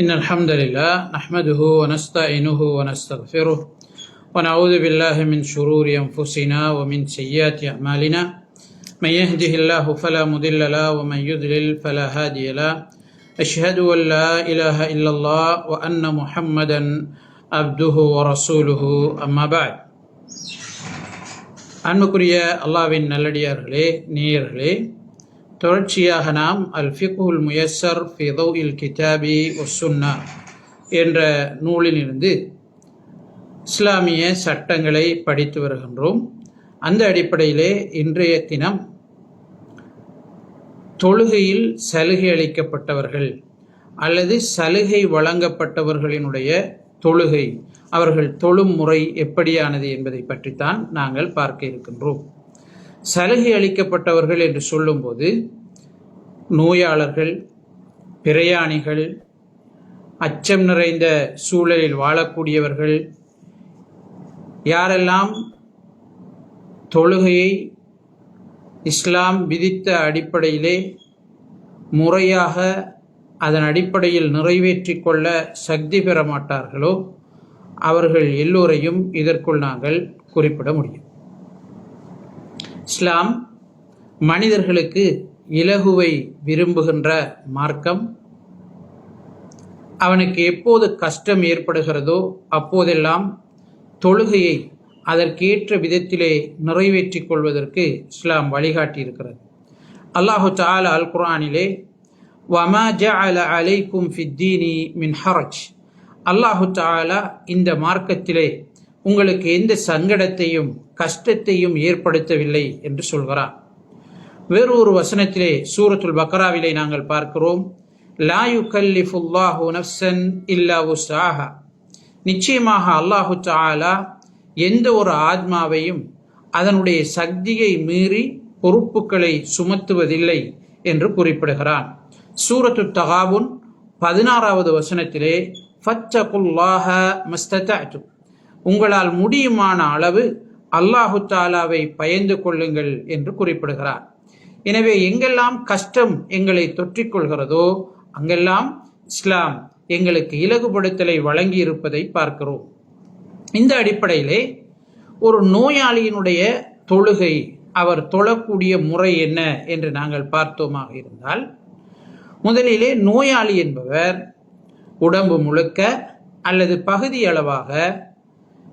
إن الحمد لله نحمده ونستعينه ونستغفره ونعوذ بالله من شرور أنفسنا ومن سيئات أعمالنا من يهده الله فلا مضل له ومن يضلل فلا هادي له أشهد أن لا إله إلا الله وأن محمدا عبده ورسوله أما بعد அன்புக்குரிய அல்லாவின் நல்லடியார்களே நேயர்களே தொடர்ச்சியாக நாம் அல் ஃபிகுல் முயஸ்ஸர் ஃபிதோ இல் கிதாபி ஒசுன்னா என்ற நூலிலிருந்து இஸ்லாமிய சட்டங்களை படித்து வருகின்றோம். அந்த அடிப்படையிலே இன்றைய தினம் தொழுகையில் சலுகை அளிக்கப்பட்டவர்கள் அல்லது சலுகை வழங்கப்பட்டவர்களினுடைய தொழுகை அவர்கள் தொழும் முறை எப்படியானது என்பதை பற்றித்தான் நாங்கள் பார்க்க இருக்கின்றோம். சலுகை அளிக்கப்பட்டவர்கள் என்று சொல்லும்போது நோயாளர்கள் பிரயாணிகள் அச்சம் நிறைந்த சூழலில் வாழக்கூடியவர்கள் யாரெல்லாம் தொழுகையை இஸ்லாம் விதித்த அடிப்படையிலே முறையாக அதன் அடிப்படையில் நிறைவேற்றி கொள்ள சக்தி பெற மாட்டார்களோ அவர்கள் எல்லோரையும் இதற்குள் நாங்கள் குறிப்பிட முடியும். இஸ்லாம் மனிதர்களுக்கு இலகுவை விரும்புகின்ற மார்க்கம். அவனுக்கு எப்போது கஷ்டம் ஏற்படுகிறதோ அப்போதெல்லாம் தொழுகையை அதற்கேற்ற விதத்திலே நிறைவேற்றிக் கொள்வதற்கு இஸ்லாம் வழிகாட்டியிருக்கிறது. அல்லாஹு தால அல் குரானிலே வமா ஜஅல அலைக்கும் ஃபித்தீனி மின் ஹரஜ். அல்லாஹு தாலா இந்த மார்க்கத்திலே உங்களுக்கு எந்த சங்கடத்தையும் கஷ்டத்தையும் ஏற்படுத்தவில்லை என்று சொல்கிறார் வேறு ஒரு வசனத்திலே சூரத்துல் பக்ராவிலே நாங்கள் பார்க்கிறோம். லா யுகல்லிஃபுல்லாஹு நஃப்சன் இல்லா உஸ்ஸாஹா நிச்சயமாக அல்லாஹு தாலா எந்த ஒரு ஆத்மாவையும் அதனுடைய சக்தியை மீறி பொறுப்புகளை சுமத்துவதில்லை என்று குறிப்பிடுகிறான். சூரத்து தகாபுன் பதினாறாவது வசனத்திலே ஃபத்தகுல்லாஹ மஸ்தத்து உங்களால் முடியுமான அளவு அல்லாஹு தாலாவை பயந்து கொள்ளுங்கள் என்று குறிப்பிடுகிறார். எனவே எங்கெல்லாம் கஷ்டம் எங்களை தொற்றிக்கொள்கிறதோ அங்கெல்லாம் இஸ்லாம் எங்களுக்கு இலகுபடுத்தலை வழங்கி இருப்பதை பார்க்கிறோம். இந்த அடிப்படையிலே ஒரு நோயாளியினுடைய தொழுகை அவர் தொழக்கூடிய முறை என்ன என்று நாங்கள் பார்த்தோமாக இருந்தால் முதலிலே நோயாளி என்பவர் உடம்பு முழுக்க அல்லது பகுதி அளவாக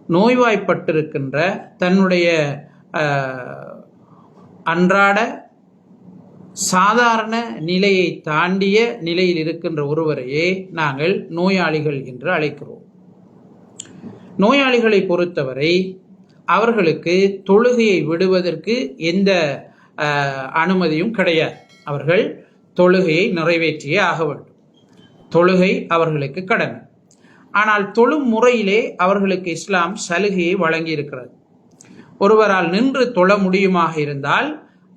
நோய்வாய்ப்பட்டிருக்கின்ற தன்னுடைய அன்றாட சாதாரண நிலையை தாண்டிய நிலையில் இருக்கின்ற ஒருவரையே நாங்கள் நோயாளிகள் என்று அழைக்கிறோம். நோயாளிகளை பொறுத்தவரை அவர்களுக்கு தொழுகையை விடுவதற்கு எந்த அனுமதியும் கிடையாது. அவர்கள் தொழுகையை நிறைவேற்றியே ஆக வேண்டும். தொழுகை அவர்களுக்கு கடமை. ஆனால் தொழும் முறையிலே அவர்களுக்கு இஸ்லாம் சலுகையை வழங்கி இருக்கிறது ஒருவரால் நின்று தொழ முடியுமாக இருந்தால்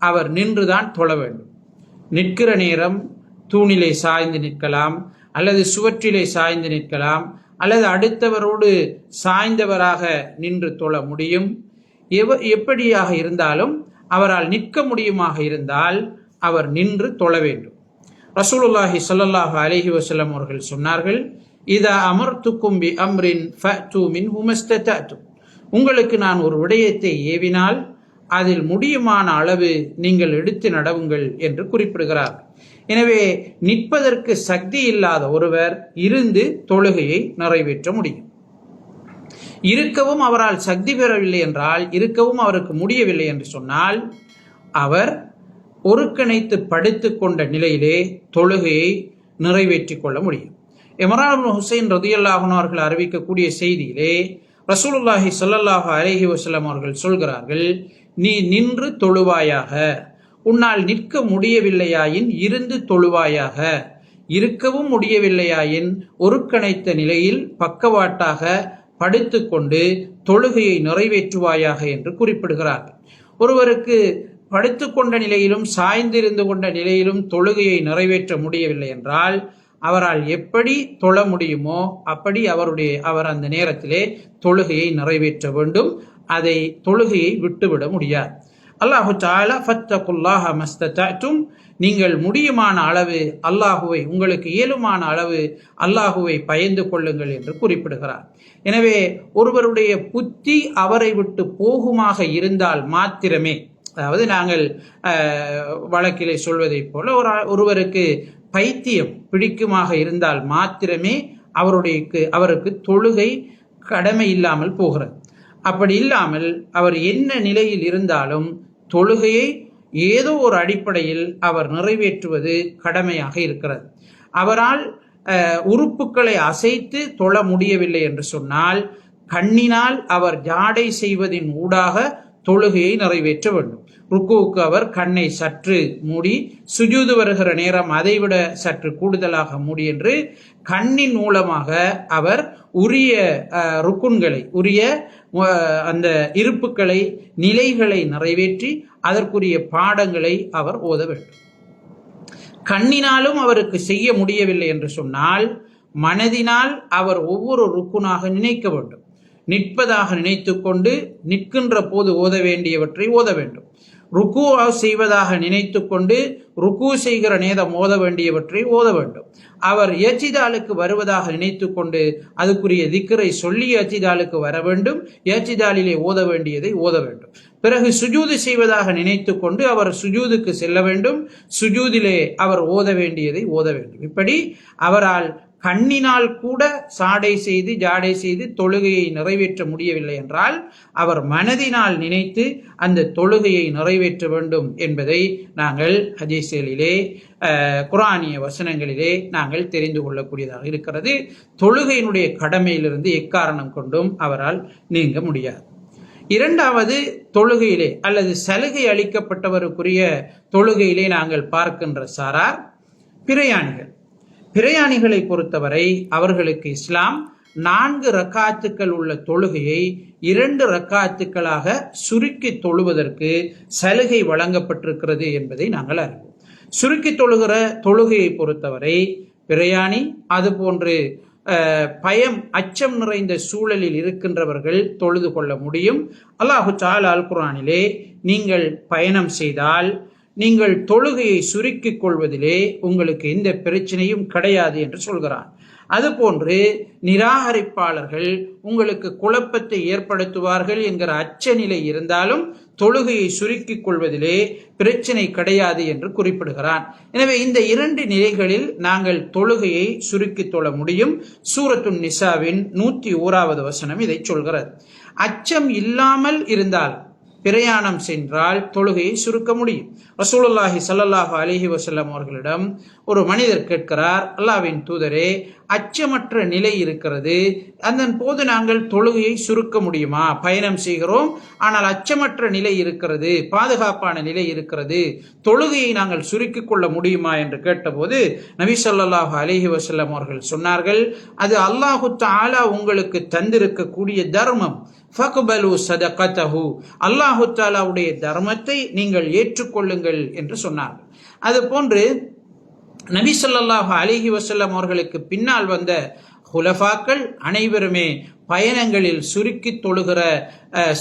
அவர் நின்றுதான் தொழ வேண்டும். நிற்கிற நேரம் தூணிலே சாய்ந்து நிற்கலாம் அல்லது சுவற்றிலே சாய்ந்து நிற்கலாம் அல்லது அடுத்தவரோடு சாய்ந்தவராக நின்று தொழ முடியும். எவ எப்படியாக இருந்தாலும் அவரால் நிற்க முடியுமாக இருந்தால் அவர் நின்று தொழ வேண்டும். ரசூலுல்லாஹி சொல்லல்லாஹு அலஹி வசல்லம் அவர்கள் சொன்னார்கள் இதா அமர்த்துக்கும் பி அம்ரின் மின் உங்களுக்கு நான் ஒரு விடயத்தை ஏவினால் அதில் முடியுமான அளவு நீங்கள் எடுத்து நடவுங்கள் என்று குறிப்பிடுகிறார். எனவே நிற்பதற்கு சக்தி இல்லாத ஒருவர் இருந்து தொழுகையை நிறைவேற்ற முடியும். இருக்கவும் அவரால் சக்தி பெறவில்லை என்றால் இருக்கவும் அவருக்கு முடியவில்லை என்று சொன்னால் அவர் ஒருங்கிணைத்து படுத்து கொண்ட நிலையிலே தொழுகையை நிறைவேற்றிக் கொள்ள முடியும். இமரான் ஹுசைன் ரதியல்லாஹன் அவர்கள் அறிவிக்கக்கூடிய செய்தியிலே ரசூலுல்லாஹி சொல்லல்லாஹு அலஹி வசலம் அவர்கள் சொல்கிறார்கள் நீ நின்று தொழுவாயாக. உன்னால் நிற்க முடியவில்லையாயின் இருந்து தொழுவாயாக. இருக்கவும் முடியவில்லையாயின் ஒருக்கணைத்த நிலையில் பக்கவாட்டாக படுத்துக்கொண்டு தொழுகையை நிறைவேற்றுவாயாக என்று குறிப்பிடுகிறார்கள். ஒருவருக்கு படுத்துக்கொண்ட நிலையிலும் சாய்ந்திருந்து கொண்ட நிலையிலும் தொழுகையை நிறைவேற்ற முடியவில்லை என்றால் அவரால் எப்படி தொழ முடியுமோ அப்படி அவருடைய அவர் அந்த நேரத்திலே தொழுகையை நிறைவேற்ற வேண்டும். அதை தொழுகையை விட்டுவிட முடியாது. அல்லாஹு தாலா ஃபத்தகுல்லாஹ மஸ்தத்தும் நீங்கள் முடியுமான அளவு அல்லாஹுவை உங்களுக்கு இயலுமான அளவு அல்லாஹுவை பயந்து கொள்ளுங்கள் என்று குறிப்பிடுகிறார். எனவே ஒருவருடைய புத்தி அவரை விட்டு போகுமாக இருந்தால் மாத்திரமே அதாவது நாங்கள் வழக்கிலே சொல்வதைப் போல ஒரு ஒருவருக்கு பைத்தியம் பிடிக்குமாக இருந்தால் மாத்திரமே அவருடைய அவருக்கு தொழுகை கடமை இல்லாமல் போகிறது. அப்படி இல்லாமல் அவர் என்ன நிலையில் இருந்தாலும் தொழுகையை ஏதோ ஒரு அடிப்படையில் அவர் நிறைவேற்றுவது கடமையாக இருக்கிறது. அவரால் உறுப்புகளை அசைத்து தொழ முடியவில்லை என்று சொன்னால் கண்ணினால் அவர் ஜாடை செய்வதின் ஊடாக தொழுகையை நிறைவேற்ற வேண்டும். ருக்குவுக்கு அவர் கண்ணை சற்று மூடி சுஜூது வருகிற நேரம் அதைவிட சற்று கூடுதலாக மூடி என்று கண்ணின் மூலமாக அவர் உரிய ருக்குன்களை உரிய அந்த இருப்புக்களை நிலைகளை நிறைவேற்றி அதற்குரிய பாடங்களை அவர் ஓத வேண்டும். கண்ணினாலும் அவருக்கு செய்ய முடியவில்லை என்று சொன்னால் மனதினால் அவர் ஒவ்வொரு ருக்குனாக நினைக்க வேண்டும். நிற்பதாக நினைத்துக்கொண்டு நிற்கின்ற போது ஓத வேண்டியவற்றை ஓத வேண்டும். ருக்கு செய்வதாக நினைத்துக்கொண்டு ருக்கு செய்கிற நேரம் ஓத வேண்டியவற்றை ஓத வேண்டும். அவர் ஏச்சிதாலுக்கு வருவதாக நினைத்துக்கொண்டு அதுக்குரிய திக்கரை சொல்லி ஏச்சிதாலுக்கு வர வேண்டும். ஏச்சிதாலிலே ஓத வேண்டியதை ஓத வேண்டும். பிறகு சுஜூது செய்வதாக நினைத்துக்கொண்டு அவர் சுஜூதுக்கு செல்ல வேண்டும். சுஜூதிலே அவர் ஓத வேண்டியதை ஓத வேண்டும். இப்படி அவரால் கண்ணினால் கூட சாடை செய்து ஜாடை செய்து தொழுகையை நிறைவேற்ற முடியவில்லை என்றால் அவர் மனதினால் நினைத்து அந்த தொழுகையை நிறைவேற்ற வேண்டும் என்பதை நாங்கள் ஹதீஸ்களிலே குரானிய குர்ஆனிய வசனங்களிலே நாங்கள் தெரிந்து கொள்ளக்கூடியதாக இருக்கிறது. தொழுகையினுடைய கடமையிலிருந்து எக்காரணம் கொண்டும் அவரால் நீங்க முடியாது. இரண்டாவது தொழுகையிலே அல்லது சலுகை அளிக்கப்பட்டவருக்குரிய தொழுகையிலே நாங்கள் பார்க்கின்ற சாரார் பிரயாணிகள். பிரயாணிகளை பொறுத்தவரை அவர்களுக்கு இஸ்லாம் நான்கு ரக்காத்துக்கள் உள்ள தொழுகையை இரண்டு ரக்காத்துக்களாக சுருக்கி தொழுவதற்கு சலுகை வழங்கப்பட்டிருக்கிறது என்பதை நாங்கள் அறிவோம். சுருக்கி தொழுகிற தொழுகையை பொறுத்தவரை பிரயாணி அதுபோன்று பயம் அச்சம் நிறைந்த சூழலில் இருக்கின்றவர்கள் தொழுது கொள்ள முடியும். அல்லாஹு சால் அல் குரானிலே நீங்கள் பயணம் செய்தால் நீங்கள் தொழுகையை சுருக்கிக் கொள்வதிலே உங்களுக்கு எந்த பிரச்சனையும் கிடையாது என்று சொல்கிறான். அதுபோன்று நிராகரிப்பாளர்கள் உங்களுக்கு குழப்பத்தை ஏற்படுத்துவார்கள் என்கிற அச்சநிலை இருந்தாலும் தொழுகையை சுருக்கிக் கொள்வதிலே பிரச்சனை கிடையாது என்று குறிப்பிடுகிறான். எனவே இந்த இரண்டு நிலைகளில் நாங்கள் தொழுகையை சுருக்கித் தொழ முடியும். சூரத்துன் நிசாவின் நூற்றி ஓராவது வசனம் இதை சொல்கிறது. அச்சம் இல்லாமல் இருந்தால் பிரயாணம் சென்றால் தொழுகையை சுருக்க முடியும். ரசூலுல்லாஹி ஸல்லல்லாஹு அலிஹி வசல்லம் அவர்களிடம் ஒரு மனிதர் கேட்கிறார் அல்லாவின் தூதரே அச்சமற்ற நிலை இருக்கிறது. அதன் போது நாங்கள் தொழுகையை சுருக்க முடியுமா? பயணம் செய்கிறோம் ஆனால் அச்சமற்ற நிலை இருக்கிறது பாதுகாப்பான நிலை இருக்கிறது. தொழுகையை நாங்கள் சுருக்கிக் கொள்ள முடியுமா? என்று கேட்டபோது நபி சொல்லாஹு அலஹி வசல்லம் அவர்கள் சொன்னார்கள் அது அல்லாஹு தாலா உங்களுக்கு தந்திருக்கக்கூடிய தர்மம். ஃபக்பலு சதகதஹு அல்லாஹு தாலாவுடைய தர்மத்தை நீங்கள் ஏற்றுக்கொள்ளுங்கள் என்று சொன்னார்கள். அதுபோன்று நபி ஸல்லல்லாஹு அலிஹி வசல்லம் அவர்களுக்கு பின்னால் வந்த ஹுலஃபாக்கள் அனைவருமே பயணங்களில் சுருக்கி தொழுகிற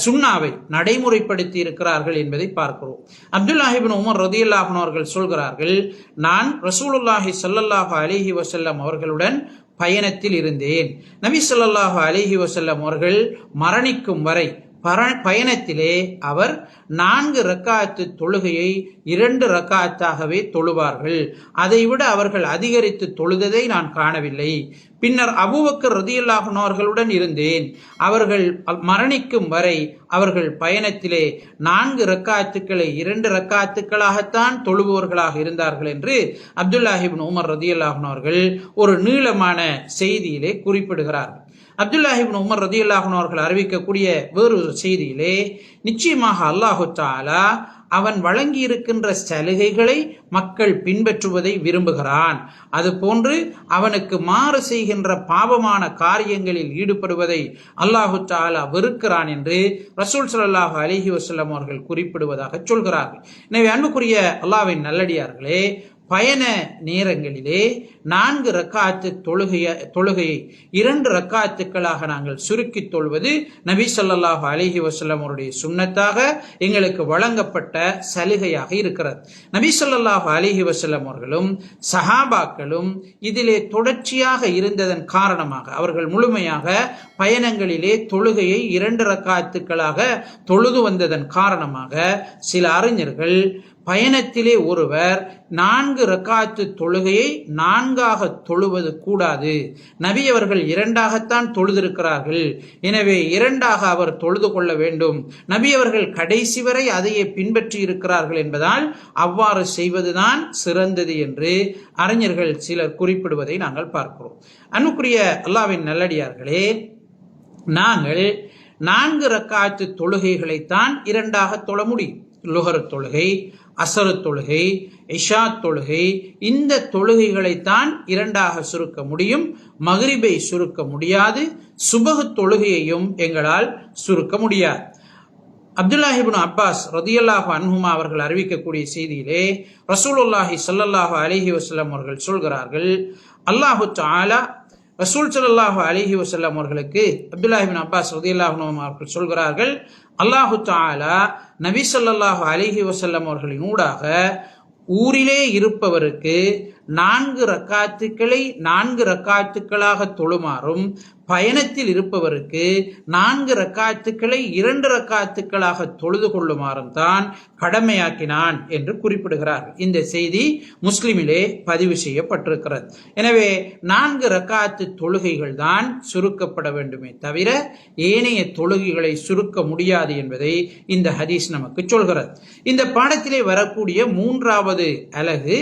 சுண்ணாவை நடைமுறைப்படுத்தி இருக்கிறார்கள் என்பதை பார்க்கிறோம். அப்துல்லாஹிபின் உமர் ரதியுல்லாஹன் அவர்கள் சொல்கிறார்கள் நான் ரசூலுல்லாஹி சல்லல்லாஹு அலிஹி வசல்லம் அவர்களுடன் பயணத்தில் இருந்தேன். நபி ஸல்லல்லாஹு அலிஹி வசல்லம் அவர்கள் மரணிக்கும் வரை பர- பயணத்திலே அவர் நான்கு ரக்காத்து தொழுகையை இரண்டு ரக்காத்தாகவே தொழுவார்கள். அதைவிட அவர்கள் அதிகரித்து தொழுததை நான் காணவில்லை. பின்னர் அபூபக்கர் ரதியுல்லாஹன் இருந்தேன். அவர்கள் மரணிக்கும் வரை அவர்கள் பயணத்திலே நான்கு ரக்காத்துக்களை இரண்டு ரக்காத்துக்களாகத்தான் தொழுபவர்களாக இருந்தார்கள் என்று அப்துல்லாஹிபின் உமர் ரதியல்லாகனோர்கள் ஒரு நீளமான செய்தியிலே குறிப்பிடுகிறார்கள். அப்துல்லாஹிபின் உமர் ரதியுல்லாஹன் அவர்கள் அறிவிக்கக்கூடிய வேறு செய்தியிலே நிச்சயமாக அல்லாஹு தாலா அவன் வழங்கி இருக்கின்ற சலுகைகளை மக்கள் பின்பற்றுவதை விரும்புகிறான். அதுபோன்று அவனுக்கு மாறு செய்கின்ற பாவமான காரியங்களில் ஈடுபடுவதை அல்லாஹு தாலா வெறுக்கிறான் என்று ரசூல் சல்லாஹு அலிஹி வசல்லம் அவர்கள் குறிப்பிடுவதாக சொல்கிறார்கள். எனவே அன்புக்குரிய அல்லாவின் நல்லடியார்களே பயண நேரங்களிலே நான்கு ரக்காத்து தொழுகைய தொழுகையை இரண்டு ரக்காத்துக்களாக நாங்கள் சுருக்கி தொழுவது நபி சொல்லாஹு அலிஹி வஸல்லம் அவருடைய எங்களுக்கு வழங்கப்பட்ட சலுகையாக இருக்கிறது. நபி ஸல்லல்லாஹு அலிஹி வஸல்லம் அவர்களும் சஹாபாக்களும் இதிலே தொடர்ச்சியாக இருந்ததன் காரணமாக அவர்கள் முழுமையாக பயணங்களிலே தொழுகையை இரண்டு ரக்காத்துக்களாக தொழுது வந்ததன் காரணமாக சில அறிஞர்கள் பயணத்திலே ஒருவர் நான்கு ரக்காத்து தொழுகையை நான்காக தொழுவது கூடாது. நபி அவர்கள் இரண்டாகத்தான் தொழுதிருக்கிறார்கள். எனவே இரண்டாக அவர் தொழுது கொள்ள வேண்டும். நபி அவர்கள் கடைசி வரை அதையே பின்பற்றி இருக்கிறார்கள் என்பதால் அவ்வாறு செய்வதுதான் சிறந்தது என்று அறிஞர்கள் சிலர் குறிப்பிடுவதை நாங்கள் பார்க்கிறோம். அன்புக்குரிய அல்லாவின் நல்லடியார்களே நாங்கள் நான்கு ரக்காத்து தொழுகைகளைத்தான் இரண்டாக தொழ முடியும். லுகர் தொழுகை அசரு தொழுகை இஷா தொழுகை இந்த தொழுகைகளைத்தான் இரண்டாக சுருக்க முடியும். மகிரிபை சுருக்க முடியாது. சுபகு தொழுகையையும் எங்களால் சுருக்க முடியாது. அப்துல்லாஹிபின் அப்பாஸ் ரதியல்லாஹு அன்ஹுமா அவர்கள் அறிவிக்கக்கூடிய செய்தியிலே ரசூலுல்லாஹி சல்லல்லாஹு அலிஹி வஸல்லம் அவர்கள் சொல்கிறார்கள் அல்லாஹு தஆலா ரசூல் ஸல்லல்லாஹு அலிஹி வசல்லாம் அவர்களுக்கு அப்துல்லாஹிபின் அப்பாஸ் ரதியல்லாஹு அவர்கள் சொல்கிறார்கள் அல்லாஹு தாலா நபி ஸல்லல்லாஹு அலிஹி வசல்லம் அவர்களின் ஊடாக ஊரிலே இருப்பவருக்கு நான்கு ரக்காத்துக்களை நான்கு ரக்காத்துக்களாக தொழுமாறும் பயணத்தில் இருப்பவருக்கு நான்கு ரக்காத்துக்களை இரண்டு ரக்காத்துக்களாக தொழுது கொள்ளுமாறும் தான் கடமையாக்கினான் என்று குறிப்பிடுகிறார். இந்த செய்தி முஸ்லிமிலே பதிவு செய்யப்பட்டிருக்கிறது. எனவே நான்கு ரக்காத்து தொழுகைகள் தான் சுருக்கப்பட வேண்டுமே தவிர ஏனைய தொழுகைகளை சுருக்க முடியாது என்பதை இந்த ஹதீஸ் நமக்கு சொல்கிறது. இந்த பாடத்திலே வரக்கூடிய மூன்றாவது அலகு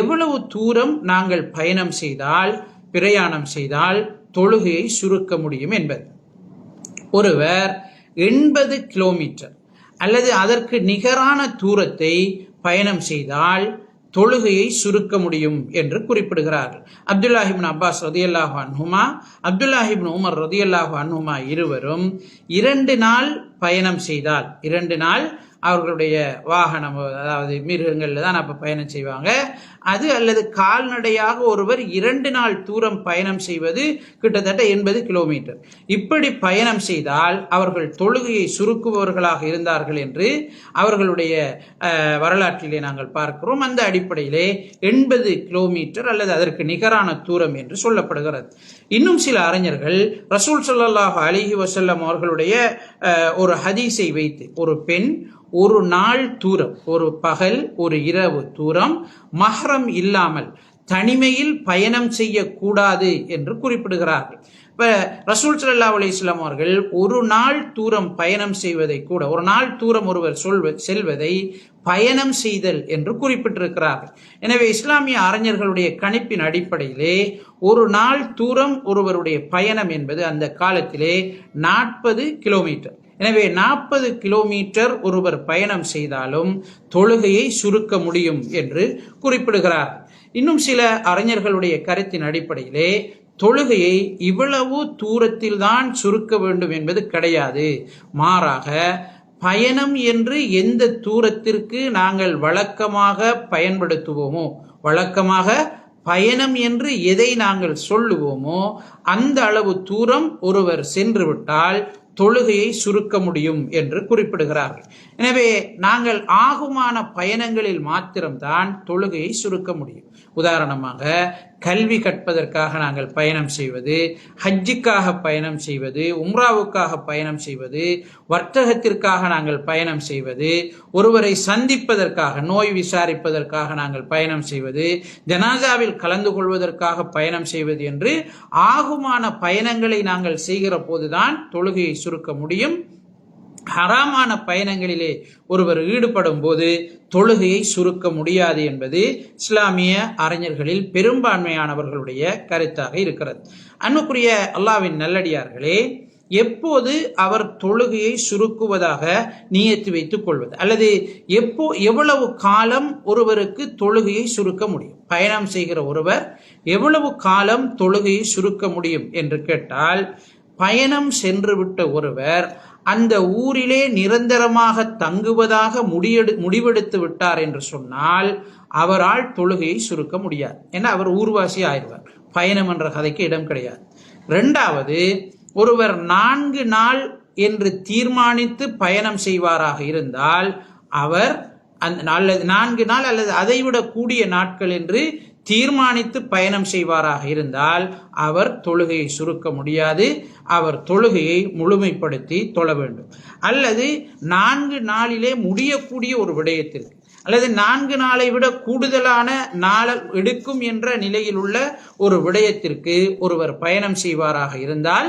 எவ்வளவு தூரம் நாங்கள் பயணம் செய்தால் பிரயாணம் செய்தால் தொழுகையை சுருக்க முடியும் என்பது. ஒருவர் எண்பது கிலோமீட்டர் அல்லது அதற்கு நிகரான தூரத்தை பயணம் செய்தால் தொழுகையை சுருக்க முடியும் என்று குறிப்பிடுகிறார்கள். அப்துல்லாஹிபின் அப்பாஸ் ரதியல்லாஹு அன்ஹுமா அப்துல்லாஹிபின் உமர் ரதியல்லாஹு அன்ஹுமா இருவரும் இரண்டு நாள் பயணம் செய்தால் இரண்டு நாள் அவர்களுடைய வாகனம் அதாவது மிருகங்களில் தான் அப்போ பயணம் செய்வாங்க. அது அல்லது கால்நடையாக ஒருவர் இரண்டு நாள் தூரம் பயணம் செய்வது கிட்டத்தட்ட எண்பது கிலோமீட்டர். இப்படி பயணம் செய்தால் அவர்கள் தொழுகையை சுருக்குபவர்களாக இருந்தார்கள் என்று அவர்களுடைய வரலாற்றிலே நாங்கள் பார்க்கிறோம். அந்த அடிப்படையிலே எண்பது கிலோமீட்டர் அல்லது அதற்கு நிகரான தூரம் என்று சொல்லப்படுகிறது. இன்னும் சில அறிஞர்கள் ரசூல் சல்லாஹ் அலிஹி வசல்லம் அவர்களுடைய ஒரு ஹதீஸை வைத்து ஒரு பெண் ஒரு நாள் தூரம் ஒரு பகல் ஒரு இரவு தூரம். மஹரம் இல்லாமல் தனிமையில் பயணம் செய்யக்கூடாது என்று குறிப்பிடுகிறார்கள். இப்போ ரசூல் சல்லா அலைஹி அவர்கள் ஒரு நாள் தூரம் பயணம் செய்வதை கூட ஒரு நாள் தூரம் ஒருவர் சொல்வ செல்வதை பயணம் செய்தல் என்று குறிப்பிட்டிருக்கிறார்கள். எனவே இஸ்லாமிய அறிஞர்களுடைய கணிப்பின் அடிப்படையிலே ஒரு நாள் தூரம் ஒருவருடைய பயணம் என்பது அந்த காலத்திலே நாற்பது கிலோமீட்டர். எனவே நாற்பது கிலோமீட்டர் ஒருவர் பயணம் செய்தாலும் தொழுகையை சுருக்க முடியும் என்று குறிப்பிடுகிறார். இன்னும் சில அறிஞர்களுடைய கருத்தின் அடிப்படையிலே தொழுகையை இவ்வளவு தூரத்தில் தான் சுருக்க வேண்டும் என்பது கிடையாது. மாறாக பயணம் என்று எந்த தூரத்திற்கு நாங்கள் வழக்கமாக பயன்படுத்துவோமோ வழக்கமாக பயணம் என்று எதை நாங்கள் சொல்லுவோமோ அந்த அளவு தூரம் ஒருவர் சென்று விட்டால் தொழுகையை சுருக்க முடியும் என்று குறிப்பிடுகிறார்கள். எனவே நாங்கள் ஆகுமான பயணங்களில் மாத்திரம்தான் தொழுகையை சுருக்க முடியும். உதாரணமாக கல்வி கற்பதற்காக நாங்கள் பயணம் செய்வது ஹஜ்ஜுக்காக பயணம் செய்வது உம்ராவுக்காக பயணம் செய்வது வர்த்தகத்திற்காக நாங்கள் பயணம் செய்வது ஒருவரை சந்திப்பதற்காக நோய் விசாரிப்பதற்காக நாங்கள் பயணம் செய்வது ஜனாசாவில் கலந்து கொள்வதற்காக பயணம் செய்வது என்று ஆகுமான பயணங்களை நாங்கள் செய்கிற போதுதான் தொழுகையை சுருக்க முடியும். ஹராமான பயணங்களிலே ஒருவர் ஈடுபடும் போது தொழுகையை சுருக்க முடியாது என்பது இஸ்லாமிய அறிஞர்களில் பெரும்பான்மையானவர்களுடைய கருத்தாக இருக்கிறது. அன்புக்குரிய அல்லாவின் நல்லடியார்களே எப்போது அவர் தொழுகையை சுருக்குவதாக நியத்து வைத்துக் கொள்வது? அல்லது எப்போ எவ்வளவு காலம் ஒருவருக்கு தொழுகையை சுருக்க முடியும்? பயணம் செய்கிற ஒருவர் எவ்வளவு காலம் தொழுகையை சுருக்க முடியும் என்று கேட்டால் பயணம் சென்றுவிட்ட ஒருவர் அந்த ஊரிலே நிரந்தரமாக தங்குவதாக முடியெடு முடிவெடுத்து விட்டார் என்று சொன்னால் அவரால் தொழுகையை சுருக்க முடியாது. ஏன்னா அவர் ஊர்வாசி ஆயிடுவார். பயணம் என்ற கதைக்கு இடம் கிடையாது. ரெண்டாவது ஒருவர் நான்கு நாள் என்று தீர்மானித்து பயணம் செய்வாராக இருந்தால் அவர் அந்த அல்லது நான்கு நாள் அல்லது அதைவிட கூடிய நாட்கள் என்று தீர்மானித்து பயணம் செய்வாராக இருந்தால் அவர் தொழுகையை சுருக்க முடியாது. அவர் தொழுகையை முழுமைப்படுத்தி தொழ வேண்டும். அல்லது நான்கு நாளிலே முடியக்கூடிய ஒரு விடயத்திற்கு அல்லது நான்கு நாளை விட கூடுதலான நாள் எடுக்கும் என்ற நிலையில் உள்ள ஒரு விடயத்திற்கு ஒருவர் பயணம் செய்வாராக இருந்தால்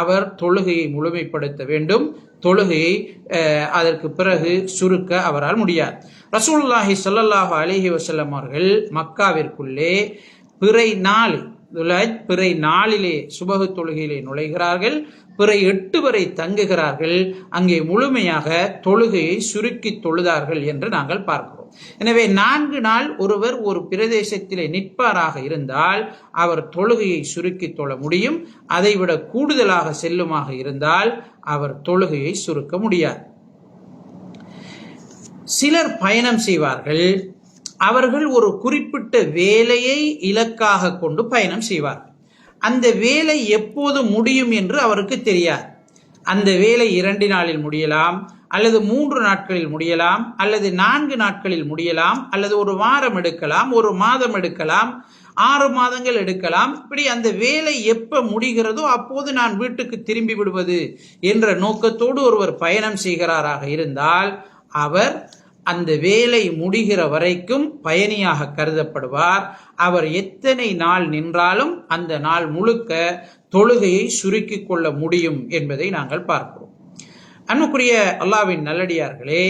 அவர் தொழுகையை முழுமைப்படுத்த வேண்டும். தொழுகையை அதற்கு பிறகு சுருக்க அவரால் முடியாது. ரசூல்லாஹி ஸல்லல்லாஹு அலஹி வசல்லம் அவர்கள் மக்காவிற்குள்ளே பிறை நாள் பிறை நாளிலே சுபகு தொழுகையிலே நுழைகிறார்கள். பிறை எட்டு வரை தங்குகிறார்கள். அங்கே முழுமையாக தொழுகையை சுருக்கி தொழுதார்கள் என்று நாங்கள் பார்க்கிறோம். எனவே நான்கு நாள் ஒருவர் ஒரு பிரதேசத்திலே நிற்பாராக இருந்தால் அவர் தொழுகையை சுருக்கி தொழ முடியும். அதைவிட கூடுதலாக செல்லுமாக இருந்தால் அவர் தொழுகையை சுருக்க முடியாது. சிலர் பயணம் செய்வார்கள். அவர்கள் ஒரு குறிப்பிட்ட வேலையை இலக்காக கொண்டு பயணம் செய்வார்கள். அந்த வேலை எப்போது முடியும் என்று அவருக்கு தெரியாது. அந்த வேலை இரண்டு நாளில் முடியலாம் அல்லது மூன்று நாட்களில் முடியலாம் அல்லது நான்கு நாட்களில் முடியலாம் அல்லது ஒரு வாரம் எடுக்கலாம் ஒரு மாதம் எடுக்கலாம் ஆறு மாதங்கள் எடுக்கலாம். இப்படி அந்த வேலை எப்போ முடிகிறதோ அப்போது நான் வீட்டுக்கு திரும்பி விடுவது என்ற நோக்கத்தோடு ஒருவர் பயணம் செய்கிறாராக இருந்தால் அவர் அந்த வேலை முடிகிற வரைக்கும் பயணியாக கருதப்படுவார். அவர் எத்தனை நாள் நின்றாலும் அந்த நாள் முழுக்க தொழுகையை சுருக்கி கொள்ள முடியும் என்பதை நாங்கள் பார்க்கிறோம். அன்புக்குரிய அல்லாவின் நல்லடியார்களே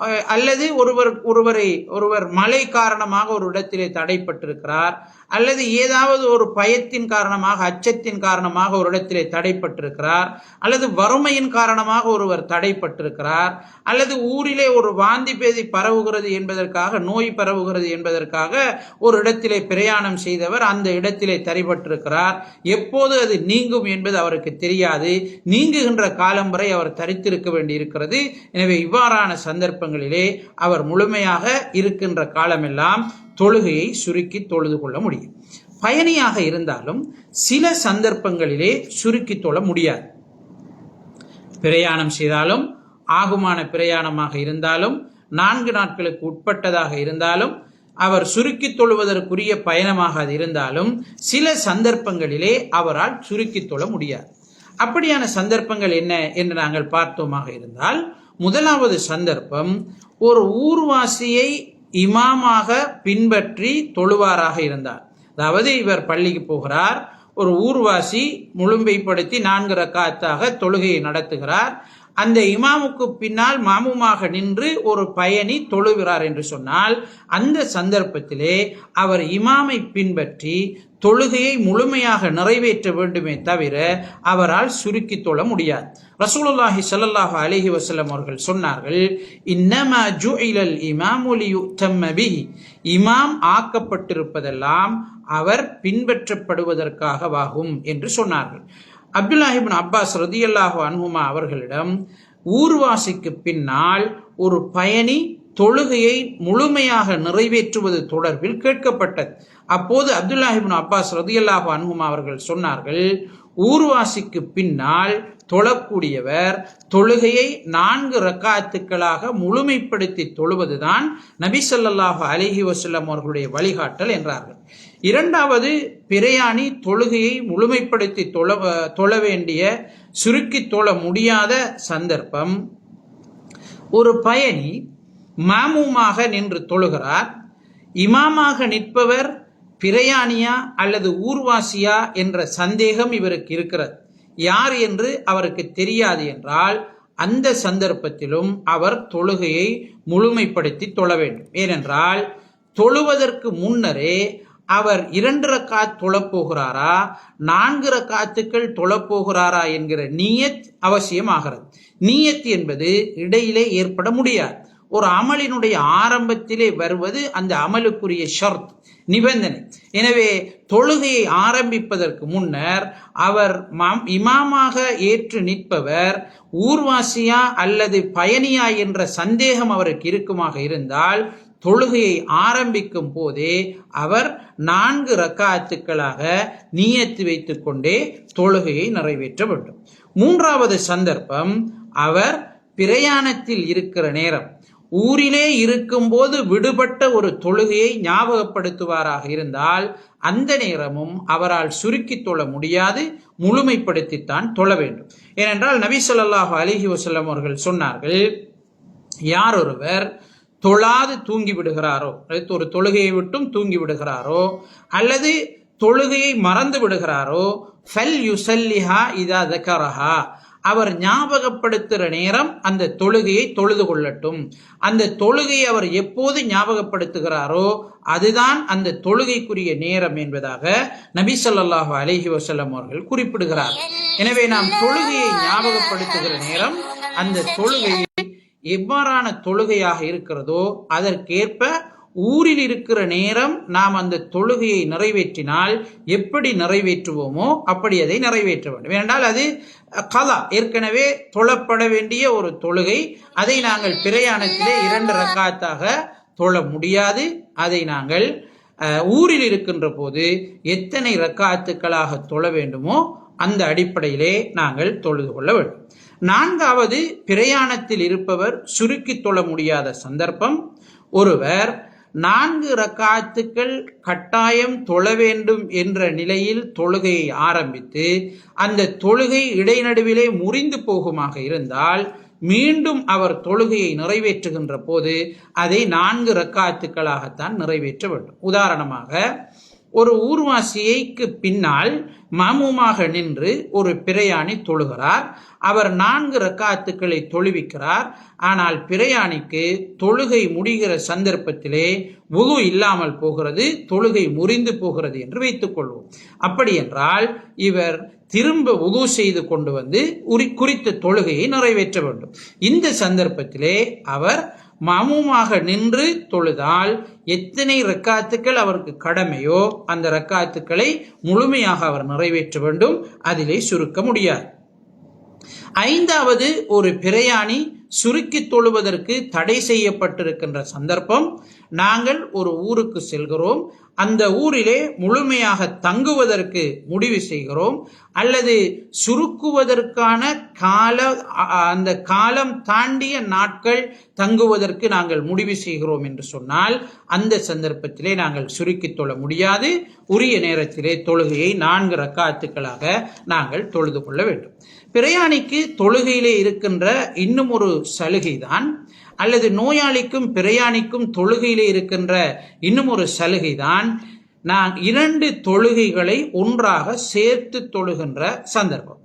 அல்லது ஒருவர் ஒருவரை ஒருவர் மழை காரணமாக ஒரு இடத்திலே தடைப்பட்டிருக்கிறார் அல்லது ஏதாவது ஒரு பயத்தின் காரணமாக அச்சத்தின் காரணமாக ஒரு இடத்திலே தடைப்பட்டிருக்கிறார் அல்லது வறுமையின் காரணமாக ஒருவர் தடைப்பட்டிருக்கிறார் அல்லது ஊரிலே ஒரு வாந்தி பேதி பரவுகிறது என்பதற்காக நோய் பரவுகிறது என்பதற்காக ஒரு இடத்திலே பிரயாணம் செய்தவர் அந்த இடத்திலே தடைப்பட்டிருக்கிறார். எப்போது அது நீங்கும் என்பது அவருக்கு தெரியாது. நீங்குகின்ற காலம் வரை அவர் தரித்திருக்க வேண்டியிருக்கிறது. எனவே இவ்வாறான சந்தர்ப்பம் சந்தர்ப்பங்களிலே அவர் முழுமையாக இருக்கின்ற காலமெல்லாம் தொழுகையை சுருக்கி தொழுது கொள்ள முடியும். பயணியாக இருந்தாலும் சில சந்தர்ப்பங்களிலே சுருக்கி தொழ முடியாது. பிரயாணம் செய்தாலும் ஆகுமான பிரயாணமாக இருந்தாலும் நான்கு நாட்களுக்கு உட்பட்டதாக இருந்தாலும் அவர் சுருக்கி தொழுவதற்குரிய பயணமாக அது இருந்தாலும் சில சந்தர்ப்பங்களிலே அவரால் சுருக்கி தொழ முடியாது. அப்படியான சந்தர்ப்பங்கள் என்ன என்று நாங்கள் பார்த்தோமாக இருந்தால் முதலாவது சந்தர்ப்பம் ஒரு ஊர்வாசியை இமாமாக பின்பற்றி தொழுவாராக இருந்தார். அதாவது இவர் பள்ளிக்கு போகிறார் ஒரு ஊர்வாசி முழுமைப்படுத்தி நான்கு ரக்காத்தாக தொழுகையை நடத்துகிறார் அந்த இமாமுக்கு பின்னால் மாமுமாக நின்று ஒரு பயணி தொழுகிறார் என்று சொன்னால் அந்த சந்தர்ப்பத்திலே அவர் இமாமை பின்பற்றி தொழுகையை முழுமையாக நிறைவேற்ற வேண்டுமே தவிர அவரால் சுருக்கி தொழ முடியாது. ரசூலுல்லாஹி சல்லாஹு அலைஹி வசல்லம் அவர்கள் சொன்னார்கள் இன்னமா ஜுஇலல் இமாமு லியுத்தம்ம பிஹி. இமாம் ஆக்கப்பட்டிருப்பதெல்லாம் அவர் பின்பற்றப்படுவதற்காகவாகும் என்று சொன்னார்கள். அப்துல்லாஹிபின் அப்பாஸ் ரதியல்லாஹு அன்ஹுமா அவர்களிடம் ஊர்வாசிக்கு பின்னால் ஒரு பயணி தொழுகையை முழுமையாக நிறைவேற்றுவது தொடர்பில் கேட்கப்பட்டது. அப்போது அப்துல்லாஹிபின் அப்பாஸ் ரதியல்லாஹு அன்ஹுமா அவர்கள் சொன்னார்கள் ஊர்வாசிக்கு பின்னால் தொழக்கூடியவர் தொழுகையை நான்கு ரக்காத்துக்களாக முழுமைப்படுத்தி தொழுவதுதான் நபி ஸல்லல்லாஹு அலிஹி வசல்லம் அவர்களுடைய வழிகாட்டல் என்றார்கள். இரண்டாவது பிரயாணி தொழுகையை முழுமைப்படுத்தி தொழ தொழ வேண்டிய சுருக்கி தொழ முடியாத சந்தர்ப்பம். ஒரு பயணி மாமூமாக நின்று தொழுகிறார். இமாமாக நிற்பவர் பிரயாணியா அல்லது ஊர்வாசியா என்ற சந்தேகம் இவருக்கு இருக்கிறது. யார் என்று அவருக்கு தெரியாது என்றால் அந்த சந்தர்ப்பத்திலும் அவர் தொழுகையை முழுமைப்படுத்தி தொழ வேண்டும். ஏனென்றால் தொழுவதற்கு முன்னரே அவர் இரண்டு ரக்காத் தொழப்போகிறாரா நான்கு ரக்காத்துக்கள் தொழப்போகிறாரா என்கிற நீயத் அவசியமாகிறது. நீயத் என்பது இடையிலே ஏற்பட முடியாது. ஒரு அமலினுடைய ஆரம்பத்திலே வருவது அந்த அமலுக்குரிய ஷர்த் நிபந்தனை. எனவே தொழுகையை ஆரம்பிப்பதற்கு முன்னர் அவர் இமாமாக ஏற்று நிற்பவர் ஊர்வாசியா அல்லது பயணியா என்ற சந்தேகம் அவருக்கு இருக்குமாக இருந்தால் தொழுகையை ஆரம்பிக்கும் போதே அவர் நான்கு ரக்காத்துக்களாக நீயத்து வைத்து கொண்டே தொழுகையை நிறைவேற்ற வேண்டும். மூன்றாவது சந்தர்ப்பம் அவர் பிரயாணத்தில் இருக்கிற நேரம். ஊரிலே இருக்கும்போது விடுபட்ட ஒரு தொழுகையை ஞாபகப்படுத்துவாராக இருந்தால் அந்த நேரமும் அவரால் சுருக்கி தொழ முடியாது முழுமைப்படுத்தித்தான் தொழ வேண்டும். ஏனென்றால் நபி சொல்லாஹு அலிஹி வசல்லம் அவர்கள் சொன்னார்கள் யார் ஒருவர் தொழாது தூங்கி விடுகிறாரோ? ஒரு தொழுகையை விட்டும் தூங்கி விடுகிறாரோ? அல்லது தொழுகையை மறந்து விடுகிறாரோ? ஃபல் யுசல்லிஹா இதா தக்கரஹா. அவர் ஞாபகப்படுத்துகிற நேரம் அந்த தொழுகையை தொழுது கொள்ளட்டும். அந்த தொழுகையை அவர் எப்போது ஞாபகப்படுத்துகிறாரோ அதுதான் அந்த தொழுகைக்குரிய நேரம் என்பதாக நபி ஸல்லல்லாஹு அலைஹி வஸல்லம் அவர்கள் குறிப்பிடுகிறார். எனவே நாம் தொழுகையை ஞாபகப்படுத்துகிற நேரம் அந்த தொழுகையை எவ்வாறான தொழுகையாக இருக்கிறதோ அதற்கேற்ப ஊரில் இருக்கிற நேரம் நாம் அந்த தொழுகையை நிறைவேற்றினால் எப்படி நிறைவேற்றுவோமோ அப்படி அதை நிறைவேற்ற வேண்டும். ஏனென்றால் அது கலா ஏற்கனவே தொழப்பட வேண்டிய ஒரு தொழுகை. அதை நாங்கள் பிரயாணத்திலே இரண்டு ரக்காத்தாக தொழ முடியாது. அதை நாங்கள் ஊரில் இருக்கின்ற போது எத்தனை ரக்காத்துக்களாக தொழ வேண்டுமோ அந்த அடிப்படையிலே நாங்கள் தொழுது கொள்ள வேண்டும். நான்காவது பிரயாணத்தில் இருப்பவர் சுருக்கி தொழ முடியாத சந்தர்ப்பம். ஒருவர் நான்கு ரக்காத்துக்கள் கட்டாயம் தொழ வேண்டும் என்ற நிலையில் தொழுகையை ஆரம்பித்து அந்த தொழுகை இடைநடுவிலே முறிந்து போகுமாக இருந்தால் மீண்டும் அவர் தொழுகையை நிறைவேற்றுகின்ற போது அதை நான்கு ரக்காத்துக்களாகத்தான் நிறைவேற்ற வேண்டும். உதாரணமாக ஒரு ஊர்வாசியைக்கு பின்னால் மாமுமாக நின்று ஒரு பிரயாணி தொழுகிறார். அவர் நான்கு ரக்காத்துக்களை தொழுவிக்கிறார். ஆனால் பிரயாணிக்கு தொழுகை முடிகிற சந்தர்ப்பத்திலே வுது இல்லாமல் போகிறது தொழுகை முறிந்து போகிறது என்று வைத்துக்கொள்வோம் அப்படி என்றால் இவர் திரும்ப உது செய்து கொண்டு வந்து உரி குறித்த தொழுகையை நிறைவேற்ற வேண்டும். இந்த சந்தர்ப்பத்திலே அவர் மாமுமாக நின்று தொழுதால் எத்தனை ரக்காத்துக்கள் அவருக்கு கடமையோ அந்த ரக்காத்துக்களை முழுமையாக அவர் நிறைவேற்ற வேண்டும். அதிலே சுருக்க முடியாது. ஐந்தாவது ஒரு பிரயாணி சுருக்கி தொழுவதற்கு தடை செய்யப்பட்டிருக்கின்ற சந்தர்ப்பம் நாங்கள் ஒரு ஊருக்கு செல்கிறோம். அந்த ஊரிலே முழுமையாக தங்குவதற்கு முடிவு செய்கிறோம். அல்லது சுருக்குவதற்கான கால அந்த காலம் தாண்டிய நாட்கள் தங்குவதற்கு நாங்கள் முடிவு செய்கிறோம் என்று சொன்னால் அந்த சந்தர்ப்பத்திலே நாங்கள் சுருக்கி தொழ முடியாது. உரிய நேரத்திலே தொழுகையை நான்கு ரக்காத்துக்களாக நாங்கள் தொழுது கொள்ள வேண்டும். பிரயாணிக்கு தொழுகையிலே இருக்கின்ற இன்னும் ஒரு சலுகைதான் அல்லது நோயாளிக்கும் பிரயாணிக்கும் தொழுகையில் இருக்கின்ற இன்னும் ஒரு சலுகைதான். நான் இரண்டு தொழுகைகளை ஒன்றாக சேர்த்து தொழுகின்ற சந்தர்ப்பம்.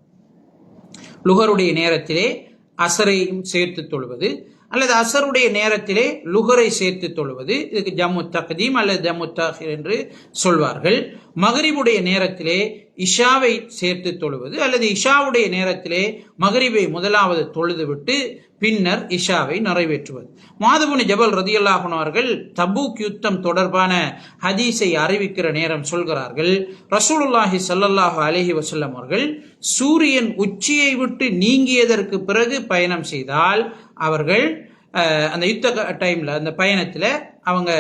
லுகருடைய நேரத்திலே அசரையும் சேர்த்து தொழுவது அல்லது அசருடைய நேரத்திலே லுகரை சேர்த்து தொழுவது. இதுக்கு ஜம்மு தகதீம் அல்லது ஜம்மு தஹீர் என்று சொல்வார்கள். மகரிபுடைய நேரத்திலே இஷாவை சேர்த்து தொழுவது அல்லது இஷாவுடைய நேரத்திலே மகரிபை முதலாவது தொழுதுவிட்டு பின்னர் இஷாவை நிறைவேற்றுவது. மாதபுனி ஜபல் ரதியல்லாஹன் அவர்கள் தபூக் யுத்தம் தொடர்பான ஹதீஸை அறிவிக்கிற நேரம் சொல்கிறார்கள். ரசூலுல்லாஹி சல்லல்லாஹு அலஹி வசல்லம் அவர்கள் சூரியன் உச்சியை விட்டு நீங்கியதற்கு பிறகு பயணம் செய்தால் அவர்கள் அந்த யுத்த டைம்ல அந்த பயணத்துல அவங்க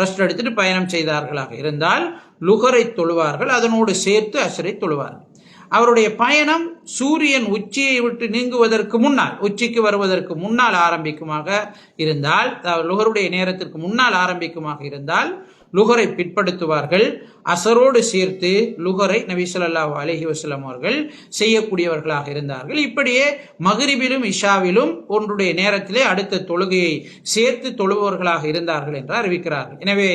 ரெஸ்ட் எடுத்துட்டு பயணம் செய்தார்களாக இருந்தால் லுகரை தொழுவார்கள் அதனோடு சேர்த்து அசரை தொழுவார்கள். அவருடைய பயணம் சூரியன் உச்சியை விட்டு நீங்குவதற்கு முன்னால் உச்சிக்கு வருவதற்கு முன்னால் ஆரம்பிக்குமாக இருந்தால் லுகருடைய நேரத்திற்கு முன்னால் ஆரம்பிக்குமாக இருந்தால் லுகரை பிற்படுத்துவார்கள். அசரோடு சேர்த்து லுகரை நபி அலஹி வசலம் அவர்கள் செய்யக்கூடியவர்களாக இருந்தார்கள். இப்படியே மகிரிபிலும் இஷாவிலும் ஒன்றுடைய நேரத்திலே அடுத்த தொழுகையை சேர்த்து தொழுபவர்களாக இருந்தார்கள் என்று அறிவிக்கிறார்கள். எனவே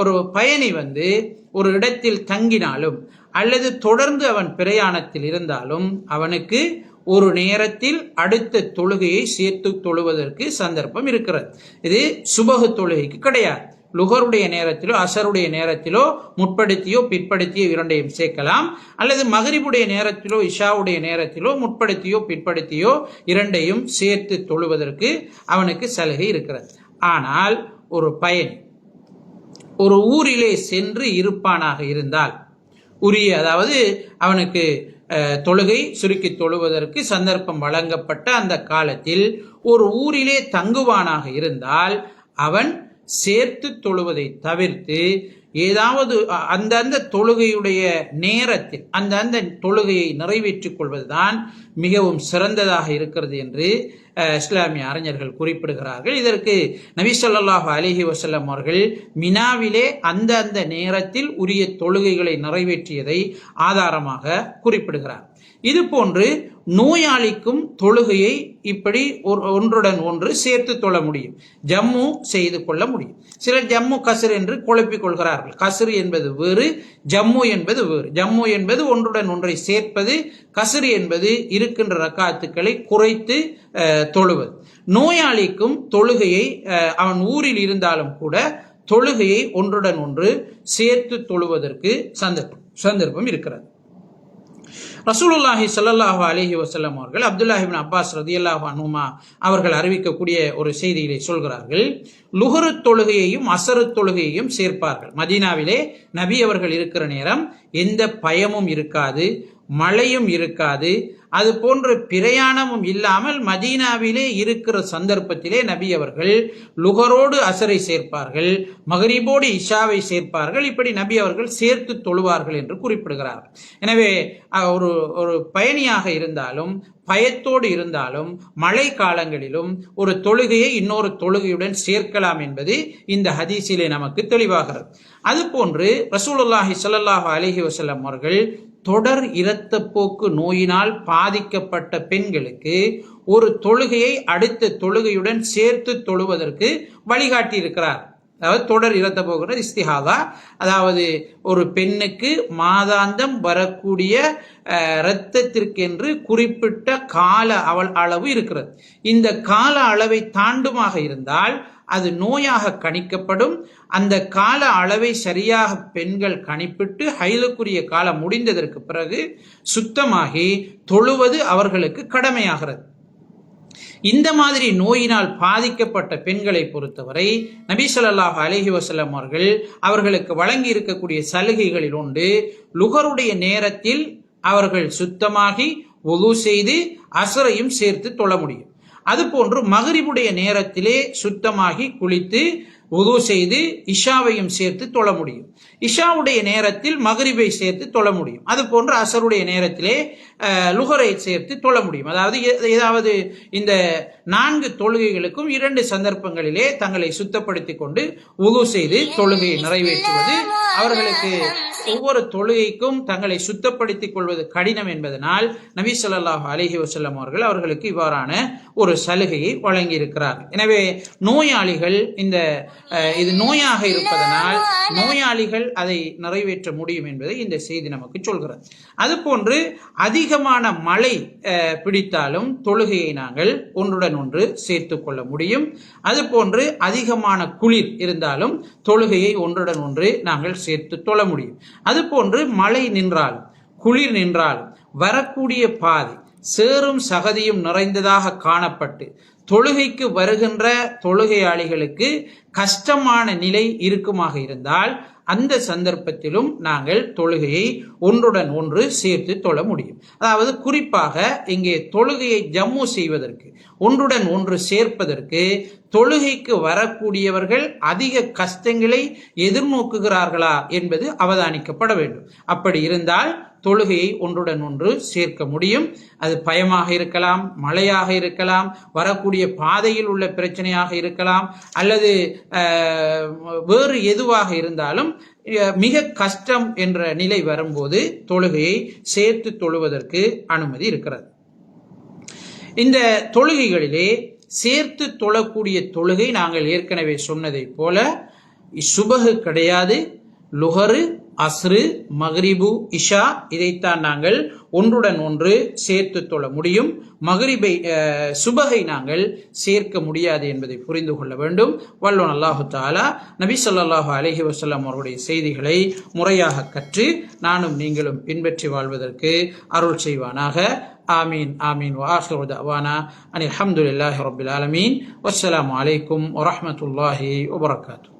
ஒரு பயணி வந்து ஒரு இடத்தில் தங்கினாலும் அல்லது தொடர்ந்து அவன் பிரயாணத்தில் இருந்தாலும் அவனுக்கு ஒரு நேரத்தில் அடுத்த தொழுகையை சேர்த்து தொழுவதற்கு சந்தர்ப்பம் இருக்கிறது. இது சுபகு தொழுகைக்கு கிடையாது. லுகருடைய நேரத்திலோ அசருடைய நேரத்திலோ முற்படுத்தியோ பிற்படுத்தியோ இரண்டையும் சேர்க்கலாம். அல்லது மகரிபுடைய நேரத்திலோ இஷாவுடைய நேரத்திலோ முற்படுத்தியோ பிற்படுத்தியோ இரண்டையும் சேர்த்து தொழுவதற்கு அவனுக்கு சலுகை இருக்கிறது. ஆனால் ஒரு பயன் ஒரு ஊரிலே சென்று இருப்பானாக இருந்தால் உரிய அதாவது அவனுக்கு தொழுகை சுருக்கி தொழுவதற்கு சந்தர்ப்பம் வழங்கப்பட்ட அந்த காலத்தில் ஒரு ஊரிலே தங்குவானாக இருந்தால் அவன் சேர்த்து தொழுவதை தவிர்த்து ஏதாவது அந்தந்த தொழுகையுடைய நேரத்தில் அந்தந்த தொழுகையை நிறைவேற்றிக் கொள்வதுதான் மிகவும் சிறந்ததாக இருக்கிறது என்று இஸ்லாமிய அறிஞர்கள் குறிப்பிடுகிறார்கள். இதற்கு நபி ஸல்லல்லாஹு அலைஹி அவர்கள் மினாவிலே அந்த அந்த நேரத்தில் உரிய தொழுகைகளை நிறைவேற்றியதை ஆதாரமாக குறிப்பிடுகிறார். இது போன்று நோயாளிக்கும் தொழுகையை இப்படி ஒரு- ஒன்றுடன் ஒன்று சேர்த்து தொழ முடியும். ஜம்மு செய்து கொள்ள முடியும். சிலர் ஜம்மு கசர் என்று குழப்பிக் கொள்கிறார்கள். கசர் என்பது வேறு ஜம்மு என்பது வேறு. ஜம்மு என்பது ஒன்றுடன் ஒன்றை சேர்ப்பது கசர் என்பது இருக்கின்ற ரக்காத்துக்களை குறைத்து தொழுவது. நோயாளிக்கும் தொழுகையை அவன் ஊரில் இருந்தாலும் கூட தொழுகையை ஒன்றுடன் ஒன்று சேர்த்து தொழுவதற்கு சந்தர்ப்பம் சந்தர்ப்பம் இருக்கிறது. ரசூலுல்லாஹி சல்லாஹூ அலஹி வசல்லம் அவர்கள் அப்துல்லாஹிபின் அப்பாஸ் ரதியல்லாஹு அனுமா அவர்கள் அறிவிக்கக்கூடிய ஒரு செய்தியிலே சொல்கிறார்கள் லுஹரு தொழுகையையும் அசரு தொழுகையையும் சேர்ப்பார்கள். மதீனாவிலே நபி அவர்கள் இருக்கிற நேரம் எந்த பயமும் இருக்காது. மழையும் இருக்காது. அது போன்ற பிரயாணமும் இல்லாமல் மதீனாவிலே இருக்கிற சந்தர்ப்பத்திலே நபி அவர்கள் லுகரோடு அசரை சேர்ப்பார்கள் மகரிபோடு இஷாவை சேர்ப்பார்கள். இப்படி நபி அவர்கள் சேர்த்து தொழுவார்கள் என்று குறிப்பிடுகிறார்கள் எனவே ஒரு ஒரு பயணியாக இருந்தாலும் பயத்தோடு இருந்தாலும் மழை காலங்களிலும் ஒரு தொழுகையை இன்னொரு தொழுகையுடன் சேர்க்கலாம் என்பது இந்த ஹதீஸிலே நமக்கு தெளிவாகிறது. அதுபோன்று ரசூலுல்லாஹி ஸல்லல்லாஹு அலஹி வசல்லம் அவர்கள் தொடர் இரத்தப்போக்கு நோயினால் பாதிக்கப்பட்ட பெண்களுக்கு ஒரு தொழுகையை அடுத்த தொழுகையுடன் சேர்த்து தொழுவதற்கு வழிகாட்டி இருக்கிறார். அதாவது தொடர் இரத்தப்போக்குற இஸ்திஹாதா. அதாவது ஒரு பெண்ணுக்கு மாதாந்தம் வரக்கூடிய இரத்தத்திற்கென்று குறிப்பிட்ட கால அவள் அளவு இருக்கிறது. இந்த கால அளவை தாண்டுமாக இருந்தால் அது நோயாக கணிக்கப்படும். அந்த கால அளவை சரியாக பெண்கள் கணிப்பிட்டு ஹைலுக்குரிய காலம் முடிந்ததற்கு பிறகு சுத்தமாகி தொழுவது அவர்களுக்கு கடமையாகிறது. இந்த மாதிரி நோயினால் பாதிக்கப்பட்ட பெண்களை பொறுத்தவரை நபி சொல்லாஹ் அலஹி வசலம் அவர்கள் அவர்களுக்கு வழங்கி இருக்கக்கூடிய சலுகைகளில் உண்டு லுகருடைய நேரத்தில் அவர்கள் சுத்தமாகி ஒலு செய்து அசரையும் சேர்த்து தொழ முடியும். அதுபோன்று மகரிபுடைய நேரத்திலே சுத்தமாகி குளித்து உது செய்து இஷாவையும் சேர்த்து தொழ முடியும். இஷாவுடைய நேரத்தில் மகரிபை சேர்த்து தொழ முடியும். அது போன்று அசருடைய நேரத்திலே லுகரை சேர்த்து தொழ முடியும். அதாவது எ- ஏதாவது இந்த நான்கு தொழுகைகளுக்கும் இரண்டு சந்தர்ப்பங்களிலே தங்களை சுத்தப்படுத்திக் கொண்டு உது செய்து தொழுகையை நிறைவேற்றுவது அவர்களுக்கு ஒவ்வொரு தொழுகைக்கும் தங்களை சுத்தப்படுத்திக் கொள்வது கடினம் என்பதனால் நபி சொல்லாஹ் அலிஹி வசல்லம் அவர்கள் அவர்களுக்கு இவ்வாறான ஒரு சலுகையை வழங்கி எனவே நோயாளிகள் இந்த அஹ், இது நோயாக இருப்பதனால் நோயாளிகள் அதை நிறைவேற்ற முடியும் என்பதை இந்த செய்தி நமக்கு சொல்கிறது. அதுபோன்று அதிகமான மழை அஹ், பிடித்தாலும் தொழுகையை நாங்கள் ஒன்றுடன் ஒன்று சேர்த்து கொள்ள முடியும். அதுபோன்று அதிகமான குளிர் இருந்தாலும் தொழுகையை ஒன்றுடன் ஒன்று நாங்கள் சேர்த்து தொழ முடியும். அதுபோன்று மழை நின்றால் குளிர் நின்றால் வரக்கூடிய பாதை சேரும் சகதியும் நிறைந்ததாக காணப்பட்டு தொழுகைக்கு வருகின்ற தொழுகையாளிகளுக்கு கஷ்டமான நிலை இருக்குமாக இருந்தால் அந்த சந்தர்ப்பத்திலும் நாங்கள் தொழுகையை ஒன்றுடன் ஒன்று சேர்த்து தொழ முடியும். அதாவது குறிப்பாக இங்கே தொழுகையை ஜம்மு செய்வதற்கு ஒன்றுடன் ஒன்று சேர்ப்பதற்கு தொழுகைக்கு வரக்கூடியவர்கள் அதிக கஷ்டங்களை எதிர்நோக்குகிறார்களா என்பது அவதானிக்கப்பட வேண்டும். அப்படி இருந்தால் தொழுகையை ஒன்றுடன் ஒன்று சேர்க்க முடியும். அது பயமாக இருக்கலாம் மழையாக இருக்கலாம் வரக்கூடிய பாதையில் உள்ள பிரச்சனையாக இருக்கலாம் அல்லது வேறு எதுவாக இருந்தாலும் மிக கஷ்டம் என்ற நிலை வரும்போது தொழுகையை சேர்த்து தொழுவதற்கு அனுமதி இருக்கிறது. இந்த தொழுகைகளிலே சேர்த்து தொழக்கூடிய தொழுகை நாங்கள் ஏற்கனவே சொன்னதைப் போல சுபகு கிடையாது. லுஹரு அஸ்ரு மக்ரிபு இஷா இதைத்தான் நாங்கள் ஒன்றுடன் ஒன்று சேர்த்து தொழ முடியும். மகரிபை சுபகை நாங்கள் சேர்க்க முடியாது என்பதை புரிந்து கொள்ள வேண்டும். வல்லோன் அல்லாஹு தாலா நபி சொல்லாஹு அலஹி வசல்லாம் அவருடைய செய்திகளை முறையாக கற்று நானும் நீங்களும் பின்பற்றி வாழ்வதற்கு அருள் செய்வானாக. ஆமீன் ஆமீன். வாஹிரு தவானா அனில் அல்ஹம்துலில்லாஹி ரப்பில் ஆலமீன். வஸ்ஸலாம் அலைக்கும் வரமத்துல்லாஹி வபரகாத்து